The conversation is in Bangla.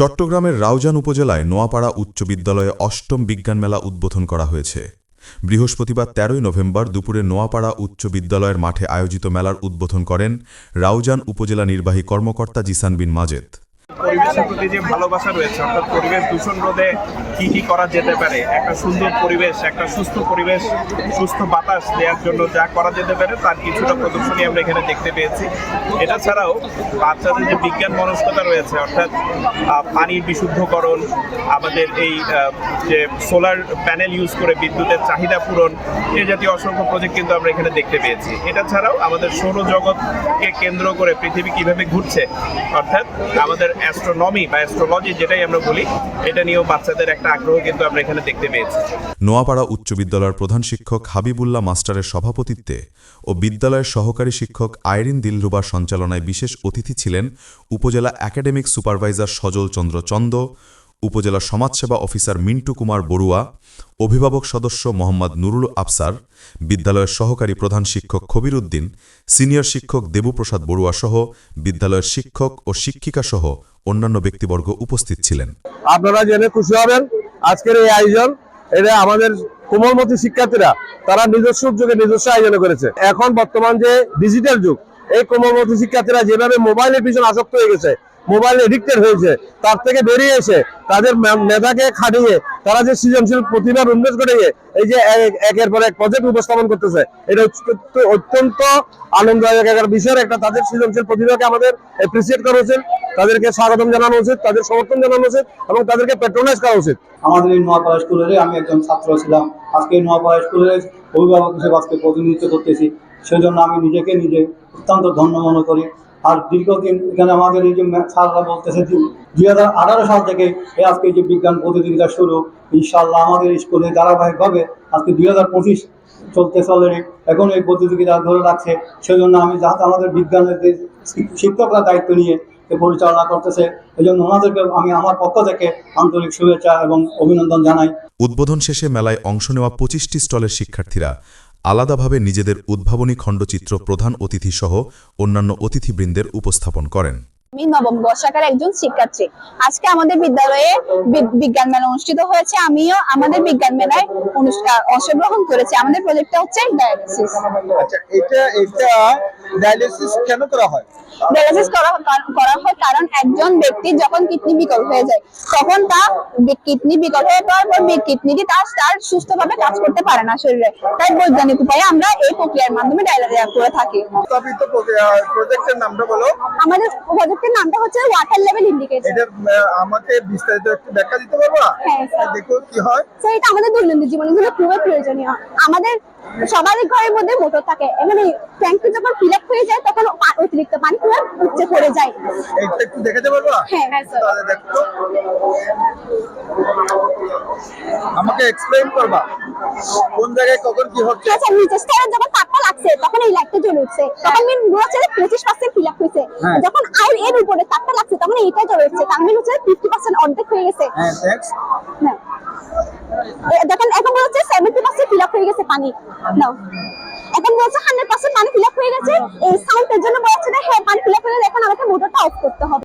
চট্টগ্রামের রাউজান উপজেলায় নোয়াপাড়া উচ্চ বিদ্যালয়ে অষ্টম বিজ্ঞান মেলা উদ্বোধন করা হয়েছে। বৃহস্পতিবার তেরোই নভেম্বর দুপুরে নোয়াপাড়া উচ্চ বিদ্যালয়ের মাঠে আয়োজিত মেলার উদ্বোধন করেন রাউজান উপজেলা নির্বাহী কর্মকর্তা জিসান বিন মাজেদ। পরিবেশের প্রতি যে ভালোবাসা রয়েছে, অর্থাৎ পরিবেশ দূষণ রোধে কি কি করা যেতে পারে? একটা সুন্দর পরিবেশ, একটা সুস্থ পরিবেশ, সুস্থ বাতাস দেওয়ার জন্য যা করা যেতে পারে তার কিছুটা প্রদর্শনী আমরা এখানে দেখতে পেয়েছি। এটা ছাড়াও বাচ্চাদের যে বিজ্ঞান মনস্কতা রয়েছে, অর্থাৎ পানির বিশুদ্ধকরণ, আমাদের এই যে সোলার প্যানেল ইউজ করে বিদ্যুতের চাহিদা পূরণ, এ জাতীয় অসংখ্য প্রজেক্ট কিন্তু আমরা এখানে দেখতে পেয়েছি। এটা ছাড়াও আমাদের সৌরজগৎকে কেন্দ্র করে পৃথিবী কীভাবে ঘুরছে, অর্থাৎ আমাদের অ্যাস্ট্রোনমি বা অ্যাস্ট্রোলজি যেটাই আমরা বলি, এটা নিয়েও বাচ্চাদের একটা আগ্রহ কিন্তু আমরা এখানে দেখতে পেয়েছি। নোয়াপাড়া উচ্চ বিদ্যালয়ের প্রধান শিক্ষক হাবিবুল্লাহ মাস্টারের সভাপতিত্বে ও বিদ্যালয়ের সহকারী শিক্ষক আইরিন দিলরুবার সঞ্চালনায় বিশেষ অতিথি ছিলেন উপজেলা একাডেমিক সুপারভাইজার সজল চন্দ্র চন্দ উপজেলা সমাজসেবা অফিসার মিন্টু কুমার বড়ুয়া, অভিভাবক সদস্য মোহাম্মদ নুরুল আফসার, বিদ্যালয়ের সহকারী প্রধান শিক্ষক খবির উদ্দিন সিনিয়র শিক্ষক দেবুপ্রসাদ বড়ুয়া সহ বিদ্যালয়ের শিক্ষক ও শিক্ষিকা সহ অন্যান্য ব্যক্তিবর্গ উপস্থিত ছিলেন। আপনারা জেনে খুশি হবেন, আজকের এই আয়োজন, এটা আমাদের কোমলমতি শিক্ষার্থীরা, তারা নিজস্ব উদ্যোগে নিজস্ব আয়োজন করেছে। এখন বর্তমান যে ডিজিটাল যুগ, এই কোমলমতি শিক্ষার্থীরা যেভাবে মোবাইলের পিছনে আসক্ত হয়ে গেছে মোবাইল এডিক্টেড হয়েছে, তার থেকে বেরিয়ে এসে তাদের মেধাকে খাটিয়ে, তারা যে সৃজনশীল প্রতিভার উন্মেষ ঘটিয়ে, এই যে এক- একের পর এক প্রজেক্ট উপস্থাপন করতেছে, এটা অত্যন্ত আনন্দদায়ক একটা বিষয়, একটা তাদের সৃজনশীল প্রতিভাকে আমাদের অ্যাপ্রিসিয়েট করা উচিত, তাদেরকে স্বাগতম জানানো উচিত, তাদের সমর্থন জানানো উচিত, এবং তাদেরকে পেট্রোনাইজ করা উচিত। আমাদের এই নোয়াপাড়া স্কুলের, আমি একজন ছাত্র ছিলাম, আজকে এই নোয়াপাড়া স্কুলের অভিভাবক হিসেবে আজকে প্রতিনিধিত্ব করতেছি সেই জন্য আমি নিজেকে নিজে অত্যন্ত ধন্য মনে করি। আর দীর্ঘদিন এখানে আমাদের এই যে স্যাররা বলতেছে দুই হাজার আঠারো সাল থেকে এই আজকে যে বিজ্ঞান প্রতিযোগিতা শুরু ইনশাল্লাহ আমাদের স্কুলে ধারাবাহিকভাবে আজকে দুই হাজার পঁচিশ চলতেছে অলরেডি এখন এই প্রতিযোগিতা ধরে রাখছে। সেই জন্য আমি যাতে আমাদের বিজ্ঞানের যে শিক্ষকরা দায়িত্ব নিয়ে পরিচালনা করতেছে এই জন্য ওনাদেরকে আমি আমার পক্ষ থেকে আন্তরিক শুভেচ্ছা এবং অভিনন্দন জানাই। উদ্বোধন শেষে মেলায় অংশ নেওয়া পঁচিশটি স্টলের শিক্ষার্থীরা আলাদাভাবে নিজেদের উদ্ভাবনী খণ্ডচিত্র প্রধান অতিথিসহ অন্যান্য অতিথিবৃন্দের উপস্থাপন করেন। আমি নবম বর্ষাকার একজন শিক্ষার্থী। আজকে আমাদের বিদ্যালয়ে বিজ্ঞান মেলা অনুষ্ঠিত হয়েছে। আমিও আমাদের বিজ্ঞান মেলায় অংশগ্রহণ করেছি। আমাদের প্রজেক্টটা হচ্ছে ডায়ালিসিস আচ্ছা এটা এটা ডায়ালিসিস কেন করা হয়? ডায়ালিসিস করা করা হয় কারণ একজন ব্যক্তি যখন কিডনি বিকল হয়ে যায় তখন তার কিডনি বিকল হয়ে যাওয়ার পর কিডনিটি তার তার সুস্থভাবে কাজ করতে পারে না শরীরে। তাই বৈজ্ঞানিক উপায়ে আমরা এই প্রক্রিয়ার মাধ্যমে ডায়ালিসিস করে থাকি। প্রজেক্টের নামটা বলো। আমাদের প্রজেক্টের নামটা হচ্ছে ওয়াটার লেভেল ইন্ডিকেটর এটা আমাকে বিস্তারিত একটু ব্যাখ্যা দিতে পারবা? হ্যাঁ, স্যার। দেখো কি হয়। স্যার এটা আমাদের দৈনন্দিন জীবনের জন্য খুবই প্রয়োজনীয়। আমাদের সবারই ঘরের মধ্যে মোটর থাকে। মানে ট্যাঙ্কি যখন ফিল আপ হয়ে যায় তখন অতিরিক্ত পানি পুরো উপচে পড়ে যায়। এটা একটু দেখাতে পারবা? হ্যাঁ হ্যাঁ স্যার। তাহলে দেখো তো। আমাকে এক্সপ্লেইন করবা। কোন জায়গায় কখন কি হচ্ছে? আচ্ছা স্তরে যখন তাপটা লাগছে তখন এই লাইটটা জ্বলে উঠছে। তখন মিন হচ্ছে পঁচিশ পার্সেন্ট ফিল আপ হয়েছে। হ্যাঁ। যখন আর এর উপরে তাপটা লাগছে তখন এইটা জ্বলে উঠছে। তার মানে হচ্ছে ফিফটি পার্সেন্ট অর্ধেক হয়ে গেছে। হ্যাঁ হ্যাঁ। দেখেন এখন সেভেন্টি পার্সেন্ট ফিল আপ হয়ে গেছে পানি। নাও। এখন বলছে হান্ড্রেড পার্সেন্ট পানি ফিল আপ হয়ে গেছে। এই সাউন্ডের জন্য বলছে যে হ্যাঁ পানি ফিল আপ হয়ে গেছে এখন আমাকে মোটরটা অফ করতে হবে।